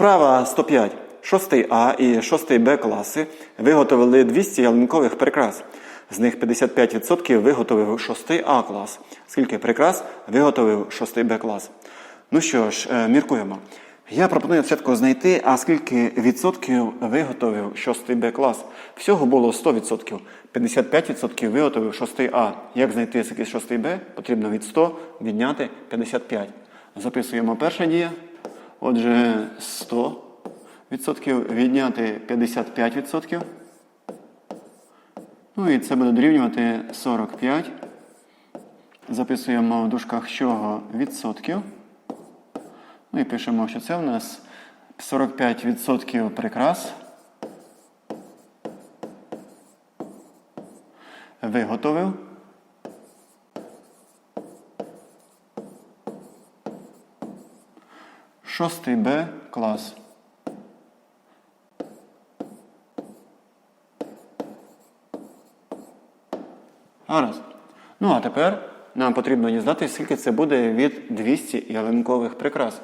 Вправа 105. 6 А і 6 Б класи виготовили 200 ялинкових прикрас. З них 55% виготовив 6 А клас. Скільки прикрас виготовив 6 Б клас? Ну що ж, е, міркуємо. Я пропоную спочатку знайти, а скільки відсотків виготовив 6 Б клас. Всього було 100%. 55% виготовив 6 А. Як знайти скільки 6 Б? Потрібно від 100 відняти 55. Записуємо перша дія. Отже, 100 відсотків відняти 55 відсотків. Ну і це буде дорівнювати 45. Записуємо в дужках чого відсотків. Ну і пишемо, що це у нас 45% прикрас. Виготовив. Шостий Б клас. Гаразд. Ну а тепер нам потрібно дізнатися, скільки це буде від 200 ялинкових прикрас.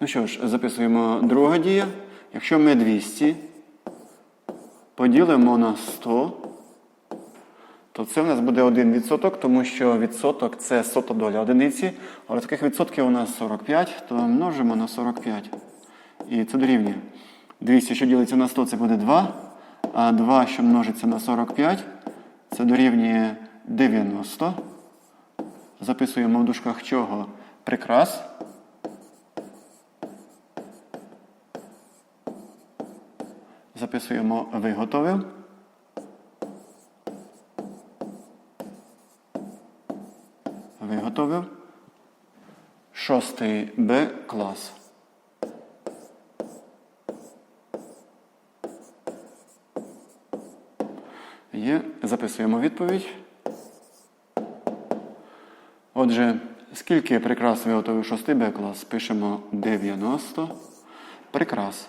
Ну що ж, записуємо друга дія. Якщо ми 200 поділимо на 100, то це в нас буде 1%, тому що відсоток це сота доля одиниці. Але таких відсотків у нас 45, то множимо на 45. І це дорівнює. 200, що ділиться на 100, це буде 2. А 2, що множиться на 45, це дорівнює 90. Записуємо в дужках чого? Прикрас. Записуємо виготовив. Виготовив. Шостий Б клас. Є. Записуємо відповідь. Отже, скільки прикрас виготовив 6 Б клас? Пишемо 90 прикрас.